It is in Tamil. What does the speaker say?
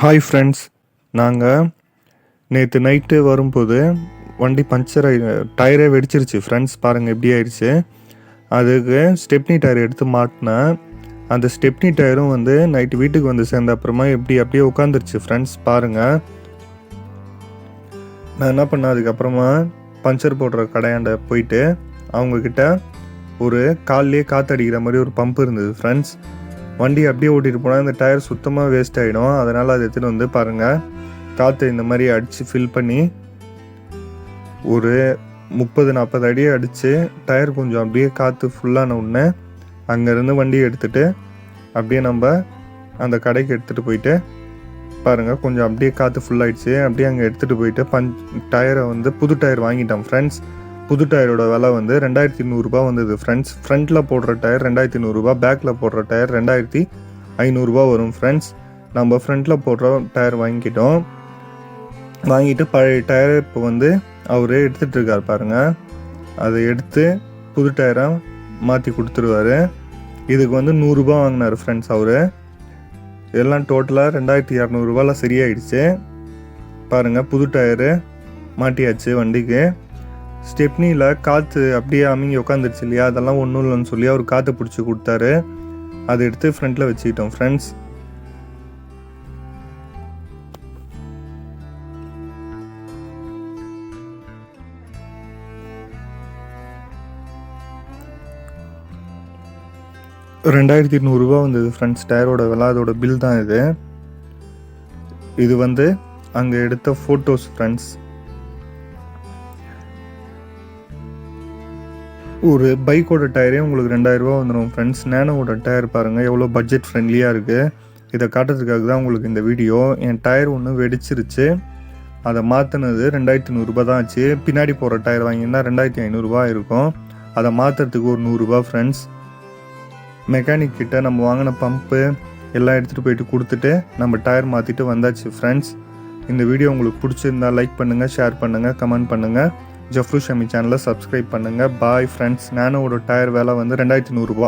ஹாய் ஃப்ரெண்ட்ஸ் நாங்கள் நேற்று நைட்டு வரும்போது வண்டி பஞ்சர் ஆகி டயரே வெடிச்சிருச்சு. ஃப்ரெண்ட்ஸ் பாருங்கள் எப்படி ஆயிடுச்சு. அதுக்கு ஸ்டெப்னி டயர் எடுத்து மாட்டினேன் அந்த ஸ்டெப்னி டயரும் வந்து நைட்டு வீட்டுக்கு வந்து சேர்ந்த அப்புறமா எப்படி அப்படியே உட்காந்துருச்சு ஃப்ரெண்ட்ஸ் பாருங்கள் நான் என்ன பண்ணேன்? அதுக்கப்புறமா பஞ்சர் போடுற கடையாண்ட போயிட்டு அவங்கக்கிட்ட ஒரு கால்லேயே காற்றடிக்கிற மாதிரி ஒரு பம்ப் இருந்தது. ஃப்ரெண்ட்ஸ் வண்டி அப்படியே ஓட்டிட்டு போனால் இந்த டயர் சுத்தமாக வேஸ்ட் ஆகிடும் அதனால் அதை எடுத்துகிட்டு வந்து பாருங்கள் காற்று இந்த மாதிரி அடித்து ஃபில் பண்ணி ஒரு முப்பது நாற்பது அடி அடித்து டயர் கொஞ்சம் அப்படியே காற்று ஃபுல்லான உடனே அங்கேருந்து வண்டியை எடுத்துகிட்டு அப்படியே நம்ம அந்த கடைக்கு எடுத்துகிட்டு போயிட்டு பாருங்கள் கொஞ்சம் அப்படியே காற்று ஃபுல்லாகிடுச்சு அப்படியே அங்கே எடுத்துகிட்டு போயிட்டு பஞ்ச் டயரை வந்து புது டயர் வாங்கிட்டோம் ஃப்ரெண்ட்ஸ் புது டயரோட விலை வந்து ரெண்டாயிரத்தி நூறுரூபா வந்தது. ஃப்ரெண்ட்ஸ் ஃப்ரண்ட்டில் போடுற டயர் ரெண்டாயிரத்தி நூறுரூபா பேக்கில் போடுற டயர் ரெண்டாயிரத்தி ஐநூறுரூபா வரும் ஃப்ரெண்ட்ஸ் நம்ம ஃப்ரண்ட்டில் போடுற டயர் வாங்கிட்டோம் வாங்கிட்டு பழைய டயர் இப்போ வந்து அவர் எடுத்துகிட்டு இருக்கார் பாருங்கள் அதை எடுத்து புது டயரை மாற்றி கொடுத்துருவாரு. இதுக்கு வந்து நூறுரூபா வாங்கினார் ஃப்ரெண்ட்ஸ் அவர். எல்லாம் டோட்டலாக ரெண்டாயிரத்தி இரநூறுபாவில் சரியாயிடுச்சு. பாருங்கள் புது டயரு மாட்டியாச்சு வண்டிக்கு. ஸ்டெப்னியில் காற்று அப்படியே அமைங்கி உட்காந்துருச்சு இல்லையா? அதெல்லாம் ஒன்றும் இல்லைன்னு சொல்லி அவர் காற்று பிடிச்சி கொடுத்தாரு. அதை எடுத்து ஃப்ரண்ட்டில் வச்சுக்கிட்டோம் ஃப்ரெண்ட்ஸ் ரெண்டாயிரத்தி நூறுரூவா வந்தது ஃப்ரெண்ட்ஸ் டயரோட விலை அதோட பில் தான் இது. இது வந்து அங்கே எடுத்த ஃபோட்டோஸ் ஃப்ரெண்ட்ஸ் ஒரு பைக்கோட டயரே உங்களுக்கு ரெண்டாயிரரூபா வந்துடும் ஃப்ரெண்ட்ஸ் நேனோவோட டயர் பாருங்கள் எவ்வளோ பட்ஜெட் ஃப்ரெண்ட்லியாக இருக்குது இதை காட்டுறதுக்காக தான் உங்களுக்கு இந்த வீடியோ. என் டயர் ஒன்று வெடிச்சிருச்சு. அதை மாற்றினது ரெண்டாயிரத்தி நூறுரூபா தான் ஆச்சு. பின்னாடி போகிற டயர் வாங்கியிருந்தா ரெண்டாயிரத்தி ஐநூறுரூவா இருக்கும். அதை மாற்றுறதுக்கு ஒரு நூறுரூபா ஃப்ரெண்ட்ஸ் மெக்கானிக் கிட்ட நம்ம வாங்கின பம்பு எல்லாம் எடுத்துகிட்டு போயிட்டு கொடுத்துட்டு நம்ம டயர் மாற்றிட்டு வந்தாச்சு ஃப்ரெண்ட்ஸ் இந்த வீடியோ உங்களுக்கு பிடிச்சிருந்தா லைக் பண்ணுங்கள் ஷேர் பண்ணுங்கள் கமெண்ட் பண்ணுங்கள் ஜஃப்ரு ஷமி சேனலை சப்ஸ்கிரைப் பண்ணுங்கள் பாய் ஃப்ரெண்ட்ஸ் நானோட டயர் வேலை வந்து ரெண்டாயிரத்தி நூறுரூவா